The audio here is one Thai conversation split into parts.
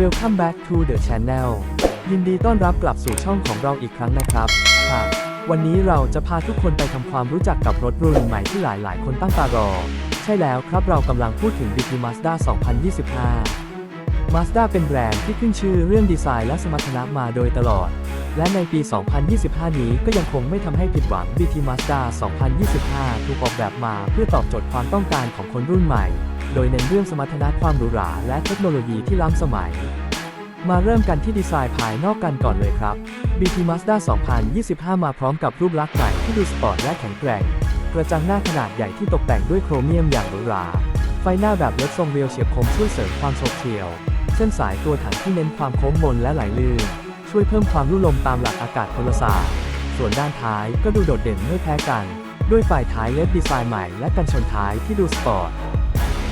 Welcome back to the channel ยินดีต้อนรับกลับสู่ช่องของเราอีกครั้งนะครับค่ะ วันนี้เราจะพาทุกคนไปทำความรู้จักกับรถรุ่นใหม่ที่หลายๆ คนตั้งตารอ ใช่แล้วครับเรากำลังพูดถึง BT Mazda 2025 Mazda เป็นแบรนด์ที่ขึ้นชื่อเรื่องดีไซน์และสมรรถนะมาโดยตลอด และในปี 2025 นี้ก็ยังคงไม่ทำให้ผิดหวัง BT Mazda 2025 ถูกออกแบบมาเพื่อตอบโจทย์ความต้องการของคนรุ่นใหม่ โดยเน้นเรื่องสมรรถนะความหรูหราและเทคโนโลยีที่ล้ำสมัย มาเริ่มกันที่ดีไซน์ภายนอกกันก่อนเลยครับ BT Mazda 2025 มาพร้อมกับรูปลักษณ์ใหม่ที่ดูสปอร์ตและแข็งแกร่ง กระจังหน้าขนาดใหญ่ที่ตกแต่งด้วยโครเมียมอย่างหรูหรา ไฟหน้าแบบเล็กทรงเรียวเฉียบคมช่วยเสริมความโฉบเฉี่ยว เส้นสายตัวถังที่เน้นความโค้งมนและไหลลื่น ช่วยเพิ่มความรุ่ลมตามหลักอากาศพลศาสตร์ ส่วนด้านท้ายก็ดูโดดเด่นไม่แพ้กัน ด้วยฝ่ายท้ายเล็บดีไซน์ใหม่และกันชนท้ายที่ดูสปอร์ต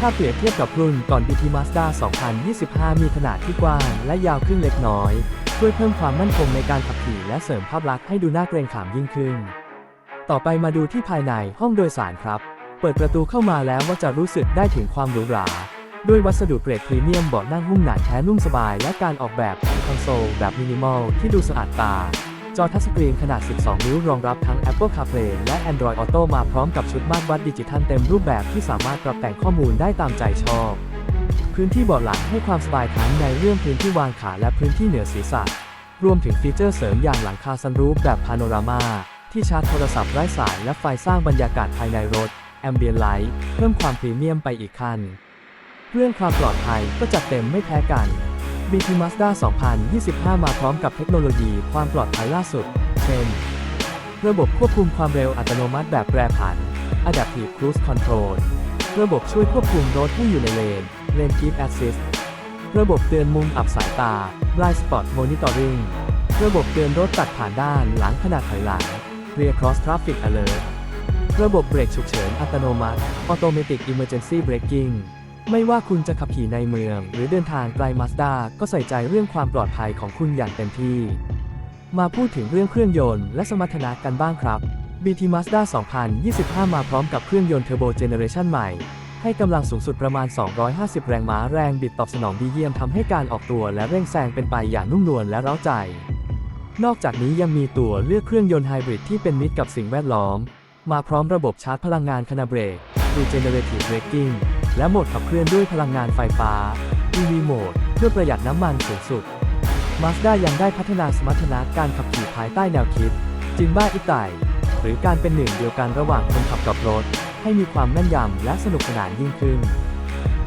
ถ้าเปรียบเทียบกับรุ่นก่อน BT Mazda 2025 มีขนาดที่กว้างและยาวขึ้นเล็กน้อย ช่วยเพิ่มความมั่นคงในการขับขี่และเสริมภาพลักษณ์ให้ดูน่าเกรงขามยิ่งขึ้น ต่อไปมาดูที่ภายในห้องโดยสารครับ เปิดประตูเข้ามาแล้วว่าจะรู้สึกได้ถึงความหรูหรา ด้วยวัสดุเกรดพรีเมียมเบาะนั่งหุ้มหนาแท้นุ่มสบาย และการออกแบบของคอนโซลแบบมินิมอลที่ดูสะอาดตา จอทัชสกรีนขนาด 12 นิ้วรองรับทั้ง Apple CarPlay และ Android Auto มาพร้อมกับชุดมาตรวัดดิจิทัลเต็มรูปแบบที่สามารถปรับแต่งข้อมูลได้ตามใจชอบ พื้นที่เบาะหลังให้ความสบายทั้งในเรื่องพื้นที่วางขาและพื้นที่เหนือศีรษะ รวมถึงฟีเจอร์เสริมอย่างหลังคาซันรูฟแบบพาโนรามาที่ชาร์จโทรศัพท์ไร้สายและไฟสร้างบรรยากาศภายในรถ Ambient Light เพิ่มความพรีเมียมไปอีกขั้น เรื่องความปลอดภัยก็จัดเต็มไม่แพ้กัน BT Mazda 2025 มาพร้อมกับเทคโนโลยีความปลอดภัยล่าสุด เช่น ระบบควบคุมความเร็วอัตโนมัติแบบแปรผัน Adaptive Cruise Control ระบบช่วยควบคุมรถให้อยู่ในเลน Lane Keep Assist ระบบเตือนมุมอับสายตา Blind Spot Monitoring ระบบเตือนรถตัดผ่านด้านหลังขณะถอยหลัง Rear Cross Traffic Alert ระบบเบรกฉุกเฉินอัตโนมัติ Automatic Emergency Braking ไม่ว่าคุณจะขับขี่ในเมือง หรือเดินทางไกล Mazda ก็ใส่ใจเรื่องความปลอดภัยของคุณอย่างเต็มที่ มาพูดถึงเรื่องเครื่องยนต์และสมรรถนะกันบ้างครับ BT Mazda 2025 มาพร้อมกับเครื่องยนต์เทอร์โบเจเนเรชันใหม่ ให้กำลังสูงสุดประมาณ 250 แรงม้าแรงบิดตอบสนองดีเยี่ยมทำให้การออกตัวและเร่งแซงเป็นไปอย่างนุ่มนวลและเร้าใจ นอกจากนี้ยังมีตัวเลือกเครื่องยนต์ไฮบริดที่เป็นมิตรกับสิ่งแวดล้อม มาพร้อมระบบชาร์จพลังงานขณะเบรก Regenerative Braking และโหมดขับเคลื่อนด้วยพลังงานไฟฟ้า EV Mode เพื่อประหยัดน้ำมันสูงสุด Mazda ยังได้พัฒนาสมรรถนะการขับขี่ภายใต้แนวคิด จินบ้าอิไตหรือการเป็นหนึ่งเดียวกันระหว่างคนขับกับรถ ให้มีความแม่นยำและสนุกสนานยิ่งขึ้น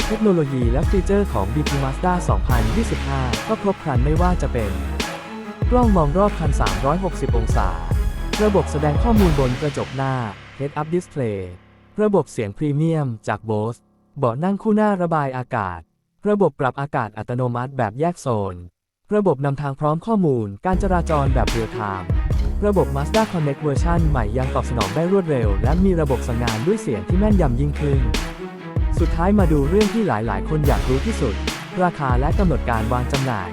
เทคโนโลยีและฟีเจอร์ของ BT Mazda 2025 ก็ครบครันไม่ว่าจะเป็น กล้องมองรอบคัน 360 องศา ระบบแสดงข้อมูลบนกระจกหน้า Head-up Display ระบบเสียงพรีเมียมจาก Bose เบาะนั่งคู่หน้าระบายอากาศ ระบบปรับอากาศอัตโนมัติแบบแยกโซน ระบบนำทางพร้อมข้อมูล การจราจรแบบเรียลไทม์ระบบ Mazda Connect เวอร์ชันใหม่ยังตอบสนองได้รวดเร็ว และมีระบบสั่งงานด้วยเสียงที่แม่นยำยิ่งขึ้น สุดท้ายมาดูเรื่องที่หลายๆ คนอยากรู้ที่สุด ราคาและกำหนดการวางจำหน่าย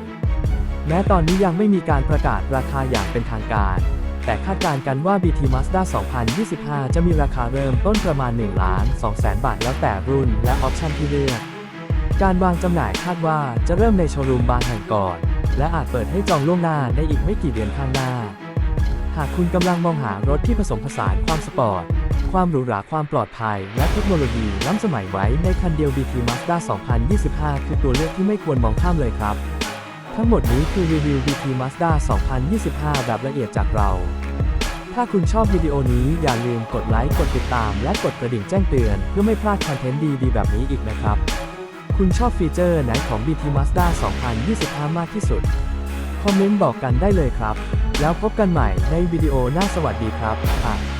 แม้ตอนนี้ยังไม่มีการประกาศราคาอย่างเป็นทางการ แต่คาดการณ์กันว่า BT Mazda 2025 จะมีราคาเริ่มต้นประมาณ 1 ล้าน2แสนบาทแล้วแต่รุ่นและออปชันที่เลือก การวางจำหน่ายคาดว่าจะเริ่มในโชว์รูมบางแห่งก่อน และอาจเปิดให้จองล่วงหน้าในอีกไม่กี่เดือนข้างหน้า หากคุณกำลังมองหารถที่ผสมผสานความสปอร์ต ความหรูหราความปลอดภัย และเทคโนโลยีล้ำสมัยไว้ในคันเดียว BT Mazda 2025 คือตัวเลือกที่ไม่ควรมองข้ามเลยครับ ทั้งหมดนี้คือรีวิว BT Mazda 2025 แบบละเอียดจากเรา ถ้าคุณชอบวิดีโอนี้อย่าลืมกดไลค์ กดติดตาม และกดกระดิ่งแจ้งเตือน เพื่อไม่พลาดคอนเทนต์ดีๆแบบนี้อีกนะครับ คุณชอบฟีเจอร์ไหนของ BT Mazda 2025 มากที่สุด คอมเมนต์บอกกันได้เลยครับ แล้วพบกันใหม่ในวิดีโอหน้าสวัสดีครับอะ